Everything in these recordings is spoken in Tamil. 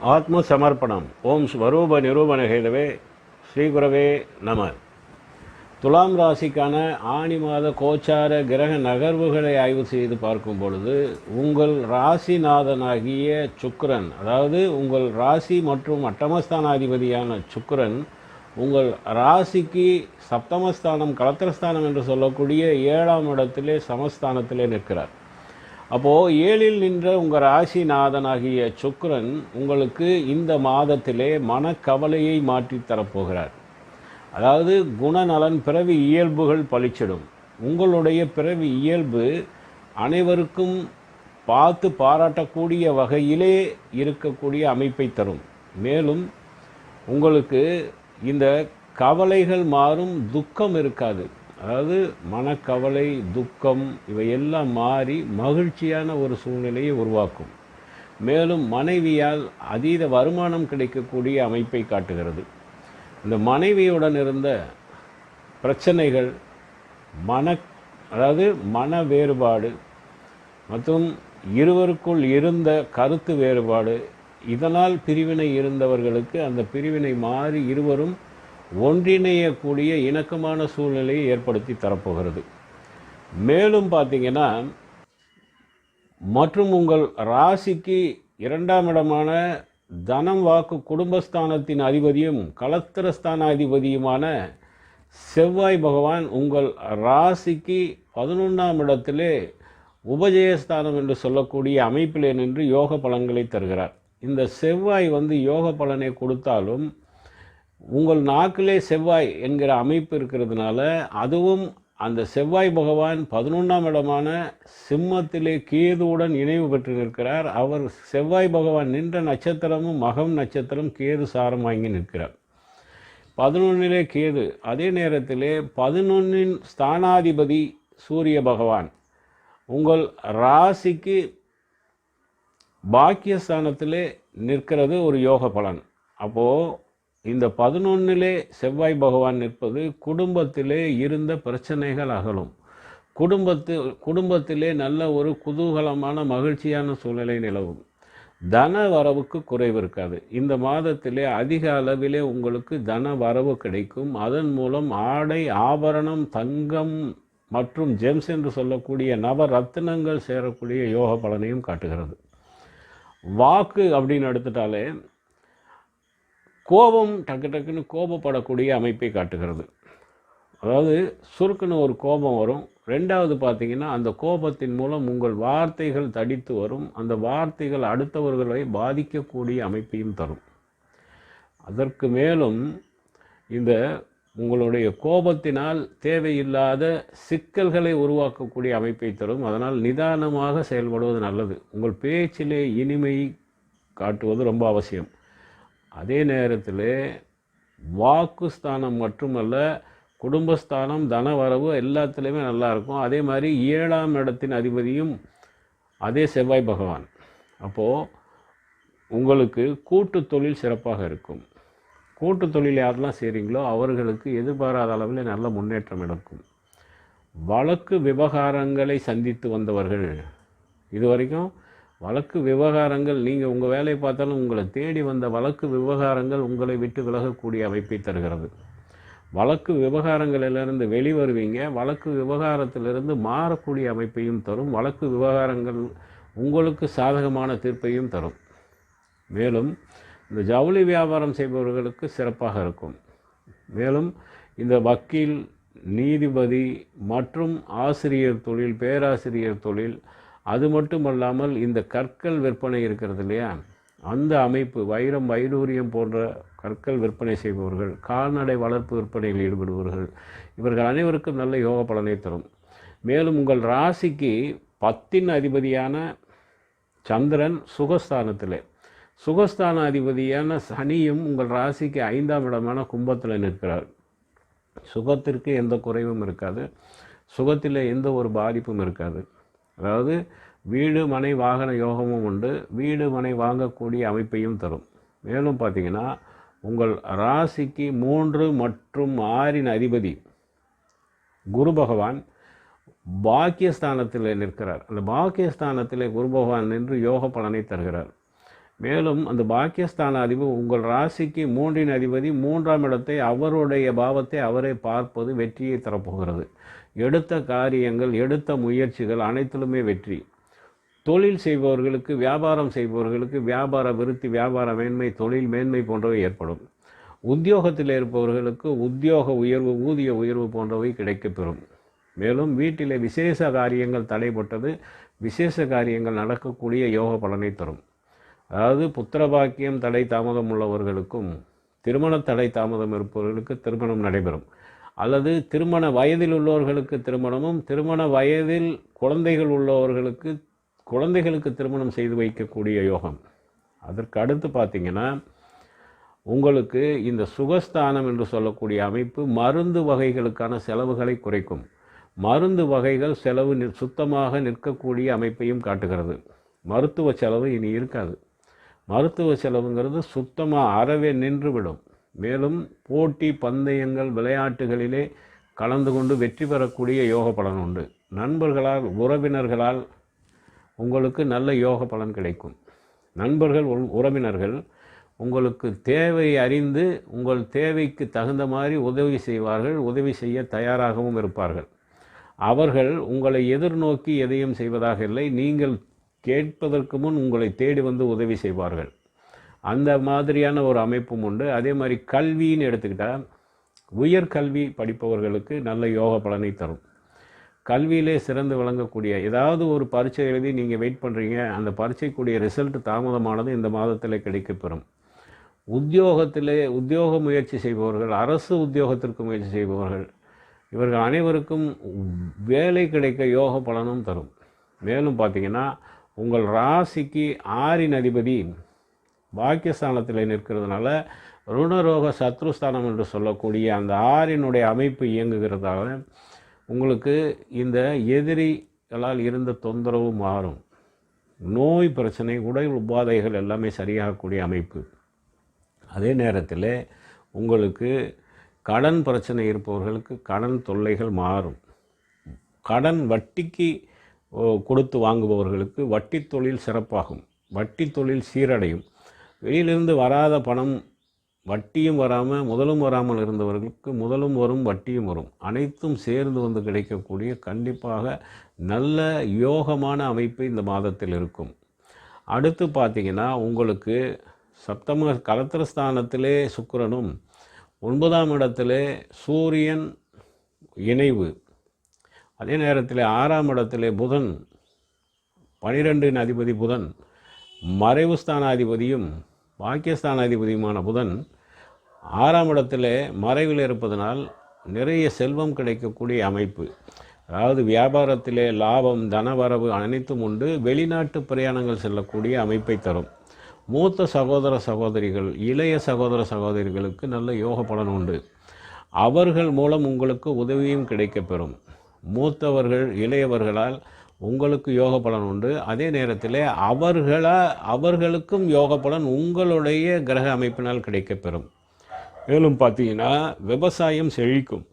ஆத்ம சமர்ப்பணம் ஓம் ஸ்வரூப நிரூபண ஹேதவே ஸ்ரீகுரவே நம. துலாம் ராசிக்கான ஆணி மாத கோச்சார கிரக நகர்வுகளை ஆய்வு செய்து பார்க்கும் பொழுது உங்கள் ராசிநாதனாகிய சுக்கரன் அதாவது உங்கள் ராசி மற்றும் அட்டமஸ்தானாதிபதியான சுக்கரன் உங்கள் ராசிக்கு சப்தமஸ்தானம் கலத்திரஸ்தானம் என்று சொல்லக்கூடிய ஏழாம் இடத்திலே சமஸ்தானத்திலே நிற்கிறார். அப்போது ஏழில் நின்ற உங்கள் ராசிநாதனாகிய சுக்கரன் உங்களுக்கு இந்த மாதத்திலே மனக்கவலையை மாற்றி தரப்போகிறார். அதாவது குணநலன் பிறவி இயல்புகள் பளிச்சிடும் உங்களுடைய பிறவி இயல்பு அனைவருக்கும் பார்த்து பாராட்டக்கூடிய வகையிலே இருக்கக்கூடிய அமைப்பை தரும். மேலும் உங்களுக்கு இந்த கவலைகள் மாறும் துக்கம் இருக்காது. அதாவது மனக்கவலை துக்கம் இவையெல்லாம் மாறி மகிழ்ச்சியான ஒரு சூழ்நிலையை உருவாக்கும். மேலும் மனைவியால் அதீத வருமானம் கிடைக்கக்கூடிய அமைப்பை காட்டுகிறது. இந்த மனைவியுடன் இருந்த பிரச்சனைகள் மன அதாவது மன வேறுபாடு மற்றும் இருவருக்குள் இருந்த கருத்து வேறுபாடு இதனால் பிரிவினை இருந்தவர்களுக்கு அந்த பிரிவினை மாறி இருவரும் ஒன்றிணையக்கூடிய இணக்கமான சூழ்நிலையை ஏற்படுத்தி தரப்போகிறது. மேலும் பார்த்தீங்கன்னா மற்றும் உங்கள் ராசிக்கு இரண்டாம் இடமான தனம் வாக்கு குடும்பஸ்தானத்தின் அதிபதியும் கலத்திரஸ்தான அதிபதியுமான செவ்வாய் பகவான் உங்கள் ராசிக்கு பதினொன்றாம் இடத்திலே உபஜயஸ்தானம் என்று சொல்லக்கூடிய அமைப்பிலே நின்று யோக பலன்களை தருகிறார். இந்த செவ்வாய் வந்து யோக பலனை கொடுத்தாலும் உங்கள் நாக்கிலே செவ்வாய் என்கிற அமைப்பு இருக்கிறதுனால அதுவும் அந்த செவ்வாய் பகவான் பதினொன்றாம் இடமான சிம்மத்திலே கேதுவுடன் இணைவு பெற்று நிற்கிறார். அவர் செவ்வாய் பகவான் நின்ற நட்சத்திரமும் மகம் நட்சத்திரம் கேது சாரம் வாங்கி நிற்கிறார். பதினொன்னிலே கேது அதே நேரத்திலே பதினொன்னின் ஸ்தானாதிபதி சூரிய பகவான். உங்கள் ராசிக்கு பாக்கியஸ்தானத்திலே நிற்கிறது ஒரு யோக பலன் அப்போது இந்த பதினொன்னிலே செவ்வாய் பகவான் நிற்பது குடும்பத்திலே இருந்த பிரச்சனைகள் அகலும். குடும்பத்து குடும்பத்திலே நல்ல ஒரு குதூகலமான மகிழ்ச்சியான சூழ்நிலை நிலவும். தன வரவுக்கு குறைவு இருக்காது. இந்த மாதத்திலே அதிக அளவிலே உங்களுக்கு தன வரவு கிடைக்கும். அதன் மூலம் ஆடை ஆபரணம் தங்கம் மற்றும் ஜெம்ஸ் என்று சொல்லக்கூடிய நவரத்தினங்கள் சேரக்கூடிய யோக பலனையும் காட்டுகிறது. வாக்கு அப்படின்னு எடுத்துட்டாலே கோபம் டக்கு டக்குன்னு கோபப்படக்கூடிய அமைப்பை காட்டுகிறது. அதாவது சுருக்குன்னு ஒரு கோபம் வரும். ரெண்டாவது பார்த்தீங்கன்னா அந்த கோபத்தின் மூலம் உங்கள் வார்த்தைகள் தடித்து வரும். அந்த வார்த்தைகள் அடுத்தவர்களை பாதிக்கக்கூடிய அமைப்பையும் தரும். அதற்கு மேலும் இந்த உங்களுடைய கோபத்தினால் தேவையில்லாத சிக்கல்களை உருவாக்கக்கூடிய அமைப்பை தரும். அதனால் நிதானமாக செயல்படுவது நல்லது. உங்கள் பேச்சிலே இனிமை காட்டுவது ரொம்ப அவசியம். அதே நேரத்தில் வாக்குஸ்தானம் மட்டுமல்ல குடும்பஸ்தானம் தனவரவு எல்லாத்துலேயுமே நல்லா இருக்கும் அதே மாதிரி ஏழாம் இடத்தின் அதிபதியும் அதே செவ்வாய் பகவான். அப்போது உங்களுக்கு கூட்டு தொழில் சிறப்பாக இருக்கும். கூட்டு தொழில் யாரெல்லாம் செய்கிறீங்களோ அவர்களுக்கு எதிர்பாராத அளவில் நல்ல முன்னேற்றம் இருக்கும் வழக்கு விவகாரங்களை சந்தித்து வந்தவர்கள் இது வரைக்கும் வழக்கு விவகாரங்கள் நீங்கள் உங்கள் வேலையை பார்த்தாலும் உங்களை தேடி வந்த வழக்கு விவகாரங்கள் உங்களை விட்டு விலகக்கூடிய அமைப்பை தருகிறது. வழக்கு விவகாரங்களிலிருந்து வெளிவருவீங்க வழக்கு விவகாரத்திலிருந்து மாறக்கூடிய அமைப்பையும் தரும் வழக்கு விவகாரங்கள் உங்களுக்கு சாதகமான தீர்ப்பையும் தரும். மேலும் இந்த ஜவுளி வியாபாரம் செய்பவர்களுக்கு சிறப்பாக இருக்கும். மேலும் இந்த வக்கீல் நீதிபதி மற்றும் ஆசிரியர் தொழில் பேராசிரியர் தொழில் அது மட்டுமல்லாமல் இந்த கற்கள் விற்பனை இருக்கிறது இல்லையா? அந்த அமைப்பு வைரம் வைடூரியம் போன்ற கற்கள் விற்பனை செய்பவர்கள் கால்நடை வளர்ப்பு விற்பனையில் ஈடுபடுபவர்கள் இவர்கள் அனைவருக்கும் நல்ல யோக பலனை தரும். மேலும் உங்கள் ராசிக்கு பத்தின் அதிபதியான சந்திரன் சுகஸ்தானத்தில். சுகஸ்தான அதிபதியான சனியும் உங்கள் ராசிக்கு ஐந்தாம் இடமான கும்பத்தில் நிற்கிறார். சுகத்திற்கு எந்த குறைவும் இருக்காது. சுகத்தில் எந்த ஒரு பாதிப்பும் இருக்காது. அதாவது வீடு மனை வாகன யோகமும் உண்டு. வீடு மனை வாங்கக்கூடிய அமைப்பையும் தரும். மேலும் பார்த்தீங்கன்னா உங்கள் ராசிக்கு மூன்று மற்றும் ஆறின் அதிபதி குரு பகவான் பாக்கியஸ்தானத்தில் நிற்கிறார். அந்த பாக்கியஸ்தானத்தில் குரு பகவான் நின்று யோக பலனை தருகிறார். மேலும் அந்த பாக்கியஸ்தான அதிபதி உங்கள் ராசிக்கு மூன்றின் அதிபதி மூன்றாம் இடத்தை அவருடைய பாவத்தை அவரே பார்ப்பது வெற்றியை தரப்போகிறது. எடுத்த காரியங்கள் எடுத்த முயற்சிகள் அனைத்திலுமே வெற்றி. தொழில் செய்பவர்களுக்கு வியாபாரம் செய்பவர்களுக்கு வியாபார விருத்தி வியாபார மேன்மை தொழில் மேன்மை போன்றவை ஏற்படும். உத்தியோகத்தில் இருப்பவர்களுக்கு உத்தியோக உயர்வு ஊதிய உயர்வு போன்றவை கிடைக்கப்பெறும். மேலும் வீட்டிலே விசேஷ காரியங்கள் தடைப்பட்டது விசேஷ காரியங்கள் நடக்கக்கூடிய யோக பலனை தரும். அதாவது புத்திர பாக்கியம் தடை தாமதம் உள்ளவர்களுக்கும் திருமண தடை தாமதம் இருப்பவர்களுக்கு திருமணம் நடைபெறும். அல்லது திருமண வயதில் உள்ளவர்களுக்கு திருமணமும் திருமண வயதில் குழந்தைகள் உள்ளவர்களுக்கு குழந்தைகளுக்கு திருமணம் செய்து வைக்கக்கூடிய யோகம். அதற்கு அடுத்து பார்த்திங்கன்னா உங்களுக்கு இந்த சுகஸ்தானம் என்று சொல்லக்கூடிய அமைப்பு மருந்து வகைகளுக்கான செலவுகளை குறைக்கும். மருந்து வகைகள் செலவு சுத்தமாக நிற்கக்கூடிய அமைப்பையும் காட்டுகிறது. மருத்துவ செலவு இனி இருக்காது. மருத்துவ செலவுங்கிறது சுத்தமாக அறவே நின்றுவிடும். மேலும் போட்டி பந்தயங்கள் விளையாட்டுகளிலே கலந்து கொண்டு வெற்றி பெறக்கூடிய யோக பலன் உண்டு. நண்பர்களால் உறவினர்களால் உங்களுக்கு நல்ல யோக பலன் கிடைக்கும். நண்பர்கள் உறவினர்கள் உங்களுக்கு தேவை அறிந்து உங்கள் தேவைக்கு தகுந்த மாதிரி உதவி செய்வார்கள் உதவி செய்ய தயாராகவும் இருப்பார்கள். அவர்கள் உங்களை எதிர்நோக்கி எதையும் செய்வதாக இல்லை. நீங்கள் கேட்பதற்கு முன் உங்களை தேடி வந்து உதவி செய்வார்கள். அந்த மாதிரியான ஒரு அமைப்பும் உண்டு. அதே மாதிரி கல்வின்னு எடுத்துக்கிட்டால் உயர்கல்வி படிப்பவர்களுக்கு நல்ல யோக பலனை தரும். கல்வியிலே சிறந்து விளங்கக்கூடிய ஏதாவது ஒரு பரீட்சை எழுதி நீங்கள் வெயிட் பண்ணுறீங்க அந்த பரீட்சைக்குரிய ரிசல்ட் தாமதமானது இந்த மாதத்தில் கிடைக்கப்பெறும். உத்தியோகத்திலே உத்தியோக முயற்சி செய்பவர்கள் அரசு உத்தியோகத்திற்கு முயற்சி செய்பவர்கள் இவர்கள் அனைவருக்கும் வேலை கிடைக்க யோக பலனும் தரும். மேலும் பார்த்தீங்கன்னா உங்கள் ராசிக்கு ஆறின் அதிபதி பாக்கியஸ்தானத்தில் நிற்கிறதுனால ருணரோக சத்ருஸ்தானம் என்று சொல்லக்கூடிய அந்த ஆறினுடைய அமைப்பு இயங்குகிறதால உங்களுக்கு இந்த எதிரிகளால் இருந்த தொந்தரவு மாறும். நோய் பிரச்சனை உடல் உபாதைகள் எல்லாமே சரியாகக்கூடிய அமைப்பு. அதே நேரத்தில் உங்களுக்கு கடன் பிரச்சனை இருப்பவர்களுக்கு கடன் தொல்லைகள் மாறும். கடன் வட்டிக்கு கொடுத்து வாங்குபவர்களுக்கு வட்டி தொழில் சிறப்பாகும். வட்டி தொழில் சீரடையும். வெளியிலிருந்து வராத பணம் வட்டியும் வராமல் முதலும் வராமல் இருந்தவர்களுக்கு முதலும் வரும் வட்டியும் வரும். அனைத்தும் சேர்ந்து வந்து கிடைக்கக்கூடிய கண்டிப்பாக நல்ல யோகமான அமைப்பு இந்த மாதத்தில் இருக்கும். அடுத்து பார்த்தீங்கன்னா உங்களுக்கு சப்தம கலத்திரஸ்தானத்திலே சுக்கரனும் ஒன்பதாம் இடத்திலே சூரியன் இணைவு. அதே நேரத்தில் ஆறாம் இடத்திலே புதன் பனிரெண்டின் அதிபதி புதன் மறைவு ஸ்தானாதிபதியும் பாக்கியஸ்தானாதிபதியுமான புதன் ஆறாம் இடத்திலே மறைவில் இருப்பதனால் நிறைய செல்வம் கிடைக்கக்கூடிய அமைப்பு. அதாவது வியாபாரத்திலே லாபம் தனவரவு அனைத்தும் உண்டு. வெளிநாட்டு பிரயாணங்கள் செல்லக்கூடிய அமைப்பை தரும். மூத்த சகோதர சகோதரிகள் இளைய சகோதர சகோதரிகளுக்கு நல்ல யோக பலன் உண்டு. அவர்கள் மூலம் உங்களுக்கு உதவியும் கிடைக்கப்பெறும். மூத்தவர்கள் இளையவர்களால் உங்களுக்கு யோக பலன் உண்டு. அதே நேரத்தில் அவர்களா அவர்களுக்கும் யோக பலன் உங்களுடைய கிரக அமைப்பினால் கிடைக்கப்பெறும். மேலும் பார்த்தீங்கன்னா விவசாயம் செழிக்கும்.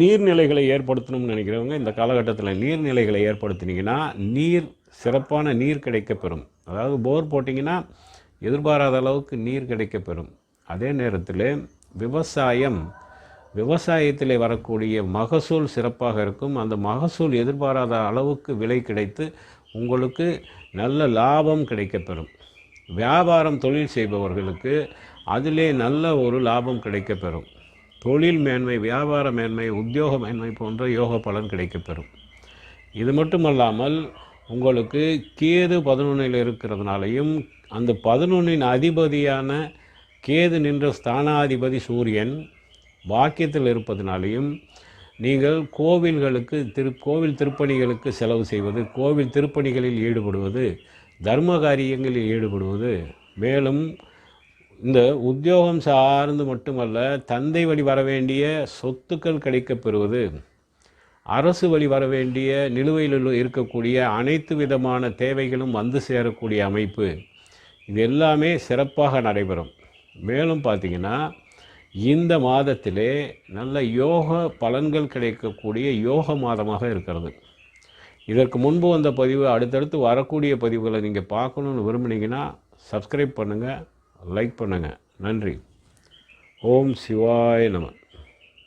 நீர்நிலைகளை ஏற்படுத்தணும்னு நினைக்கிறவங்க இந்த காலகட்டத்தில் நீர்நிலைகளை ஏற்படுத்தினீங்கன்னா நீர் சிறப்பான நீர் கிடைக்கப்பெறும். அதாவது போர் போட்டிங்கன்னா எதிர்பாராத அளவுக்கு நீர் கிடைக்கப்பெறும். அதே நேரத்தில் விவசாயம் விவசாயத்தில் வரக்கூடிய மகசூல் சிறப்பாக இருக்கும். அந்த மகசூல் எதிர்பாராத அளவுக்கு விலை கிடைத்து உங்களுக்கு நல்ல லாபம் கிடைக்கப்பெறும். வியாபாரம் தொழில் செய்பவர்களுக்கு அதிலே நல்ல ஒரு லாபம் கிடைக்கப்பெறும். தொழில் மேன்மை வியாபார மேன்மை உத்தியோக மேன்மை போன்ற யோக பலன் கிடைக்கப்பெறும். இது மட்டுமல்லாமல் உங்களுக்கு கேது பதினொன்றில் இருக்கிறதுனாலையும் அந்த பதினொன்றின் அதிபதியான கேது நின்ற ஸ்தானாதிபதி சூரியன் வாக்கியத்தில் இருப்பதனாலையும் நீங்கள் கோவில்களுக்கு திரு கோவில் திருப்பணிகளுக்கு செலவு செய்வது கோவில் திருப்பணிகளில் ஈடுபடுவது தர்ம காரியங்களில் ஈடுபடுவது. மேலும் இந்த உத்தியோகம் சார்ந்து மட்டுமல்ல தந்தை வழி வர வேண்டிய சொத்துக்கள் கிடைக்கப் பெறுவது அரசு வழி வர வேண்டிய நிலுவையில் இருக்கக்கூடிய அனைத்து விதமான தேவைகளும் வந்து சேரக்கூடிய அமைப்பு. இது எல்லாமே சிறப்பாக நடைபெறும். மேலும் பார்த்தீங்கன்னா இந்த மாதத்திலே நல்ல யோக பலன்கள் கிடைக்கக்கூடிய யோக மாதமாக இருக்கிறது. இதற்கு முன்பு வந்த பதிவு அடுத்தடுத்து வரக்கூடிய பதிவுகளை நீங்கள் பார்க்கணுன்னு விரும்புனீங்கன்னா சப்ஸ்கிரைப் பண்ணுங்கள் லைக் பண்ணுங்கள் நன்றி. ஓம் சிவாய நம.